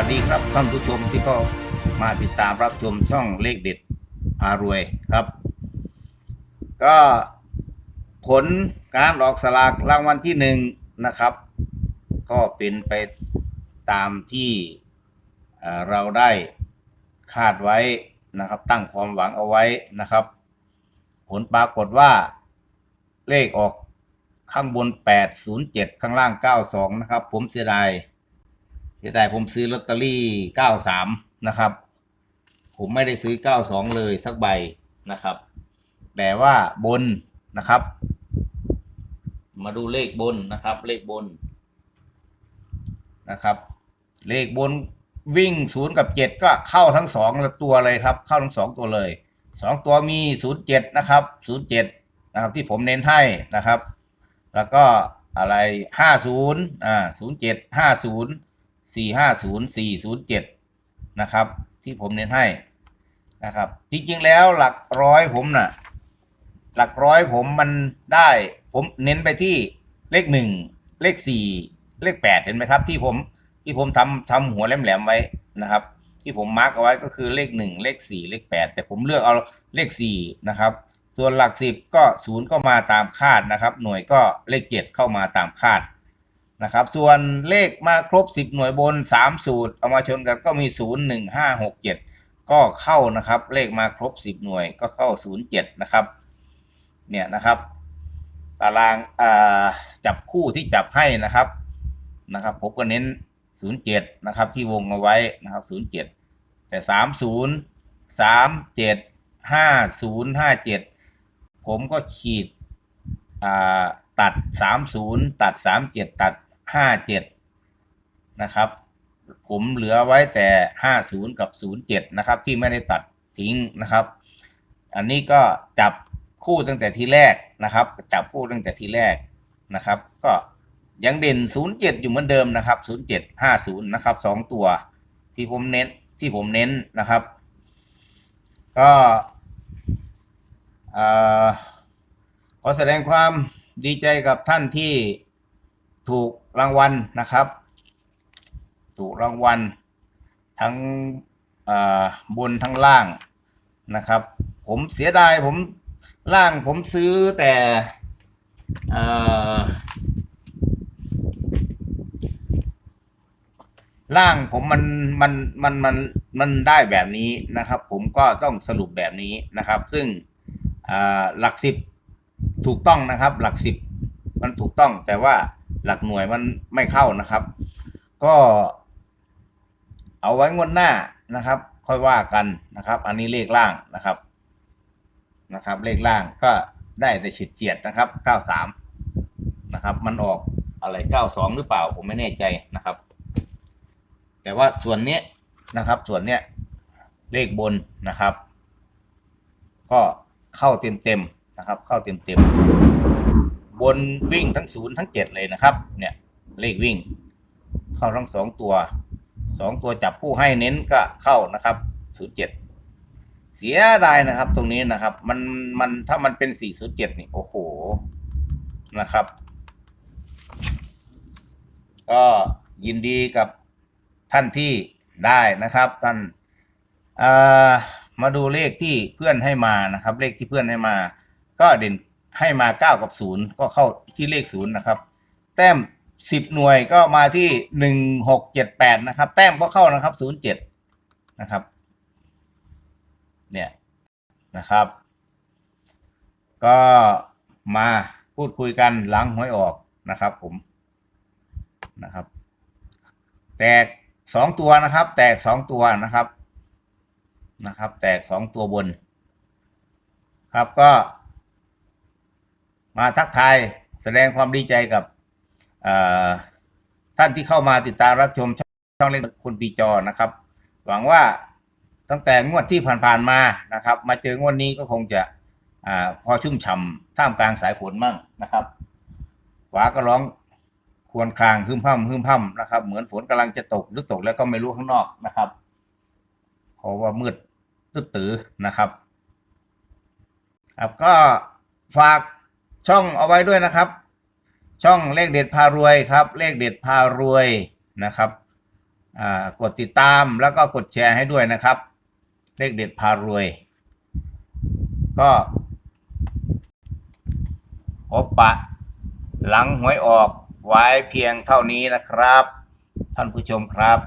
วัสดีครับท่านผู้ชมที่ก็มาติดตามรับชมช่องเลขเด็ดพารวยครับ ก็ผลการออกสลากรางวัลที่หนึ่งนะครับ ก็เป็นไปตามที่เราได้คาดไว้นะครับ ตั้งความหวังเอาไว้นะครับ ผลปรากฏว่าเลขออกข้างบน 807 ข้างล่าง 92 นะครับ ผมเสียดาย เสียดายผมซื้อลอตเตอรี่93นะครับ ผมไม่ได้ซื้อ92เลยสักใบนะครับ แต่ว่าบนนะครับ มาดูเลขบนนะครับ เลขบนนะครับ เลขบนวิ่ง0กับ7ก็เข้าทั้งสองตัวเลยครับ เข้าทั้งสองตัวเลยสองตัวมี07นะครับ07นะครับที่ผมเน้นให้นะครับ แล้วก็อะไร50อ่า07 50 สี่ห้าศูนย์สี่ศูนย์เจ็ดนะครับ ที่ผมเน้นให้นะครับ จริงๆแล้วหลักร้อยผมน่ะ หลักร้อยผมมันได้ ผมเน้นไปที่เลขหนึ่งเลขสี่เลขแปดเห็นไหมครับ ที่ผมที่ผมทำทำหัวแหลมๆไว้นะครับ ที่ผมมาร์กเอาไว้ก็คือเลขหนึ่งเลขสี่เลขแปดแต่ผมเลือกเอาเลขสี่นะครับ ส่วนหลักสิบก็ศูนย์ก็มาตามคาดนะครับ หน่วยก็เลขเจ็ดเข้ามาตามคาด นะครับ ส่วนเลขมาครบ 10 หน่วยบน 3 สูตร เอามาชนกันก็มี 0 1 5 6 7 ก็เข้านะครับ เลขมาครบ 10 หน่วยก็เข้า 0 7 นะครับ เนี่ยนะครับ ตารางาจับคู่ที่จับให้นะครับนะครับผมก็เน้น 07 นะครับ ที่วงเอาไว้นะครับ 07 แต่ 30 37 50 57 ผมก็ขีดอ่าตัด 30 ตัด 37 ตัด 57นะครับ ผมเหลือไว้แต่50กับ07นย์เจ็ดนะครับที่ไม่ได้ตัดทิ้งนะครับ อันนี้ก็จับคู่ตั้งแต่ทีแรกนะครับ จับคู่ตั้งแต่ทีแรกนะครับ ก็ยังเด่น 07 อยู่เหมือนเดิมนะครับ 07 50 นะครับ2ตัวที่ผมเน้นที่ผมเน้นนะครับ ก็ขอแสดงความดีใจกับท่านที่ ถูกรางวัลนะครับ ถูกรางวัล ทั้งบนทั้งล่างนะครับ ผมเสียดายผมล่างผมซื้อแต่ล่างผมมันมันมันมันมันได้แบบนี้นะครับ ผมก็ต้องสรุปแบบนี้นะครับ ซึ่งหลักสิบถูกต้องนะครับ หลักสิบมันถูกต้องแต่ว่า หลักหน่วยมันไม่เข้านะครับ ก็ เอาไว้งวดหน้านะครับ ค่อยว่ากันนะครับ อันนี้เลขล่างนะครับนะครับ เลขล่างก็ได้แต่ฉิดเจียดนะครับเก้าสามนะครับ มันออกอะไรเก้าสองหรือเปล่าผมไม่แน่ใจนะครับ แต่ว่าส่วนนี้นะครับ ส่วนเนี้ยเลขบนนะครับ ก็เข้าเต็มเต็มๆนะครับ เข้าเต็มเต็มๆ บนวิ่งทั้งศูนย์ทั้งเจ็ดเลยนะครับ เนี่ยเลขวิ่ง เข้าทั้งสองตัวสองตัวจับผู้ให้เน้นก็เข้านะครับศูนย์เจ็ดเสียดายนะครับ ตรงนี้นะครับ มันมันถ้ามันเป็นสี่ศูนย์เจ็ดนี่โอ้โหนะครับ ก็ยินดีกับท่านที่ได้นะครับท่านมาดูเลขที่เพื่อนให้มานะครับ เลขที่เพื่อนให้มา ก็เด่น ให้มาเก้ากับศูนย์ก็เข้าที่เลขศูนย์นะครับ แต้มสิบหน่วยก็มาที่หนึ่งหกเจ็ดแปดนะครับ แต้มก็เข้านะครับศูนย์เจ็ดนะครับ เนี่ยนะครับ ก็มาพูดคุยกันหลังหวยออกนะครับ ผมนะครับ แตกสองตัวนะครับ แตกสองตัวนะครับนะครับ แตกสองตัวบน ครับก็ มาทักทายแสดงความดีใจกับท่านที่เข้ามาติดตามรับชมช่องเล่นคนปีจอนะครับ หวังว่าตั้งแต่งวดที่ผ่านๆมานะครับ มาเจองวดนี้ก็คงจะอพอชุ่มฉ่ำท่ามกลางสายฝนมั่งนะครับฟ้าก็ร้องควรครางฮึมพ่ำฮึมพ่ำนะครับ เหมือนฝนกำลังจะตกหรือตกแล้วก็ไม่รู้ข้างนอกนะครับเพราะว่ามืดตึ๊ดตื้อนะครับครับก็ฝาก ช่องเอาไว้ด้วยนะครับ ช่องเลขเด็ดพารวยครับ เลขเด็ดพารวยนะครับกดติดตามแล้วก็กดแชร์ให้ด้วยนะครับ เลขเด็ดพารวย ก็พบปะ หลังหวยออกไว้เพียงเท่านี้นะครับ ท่านผู้ชมครับ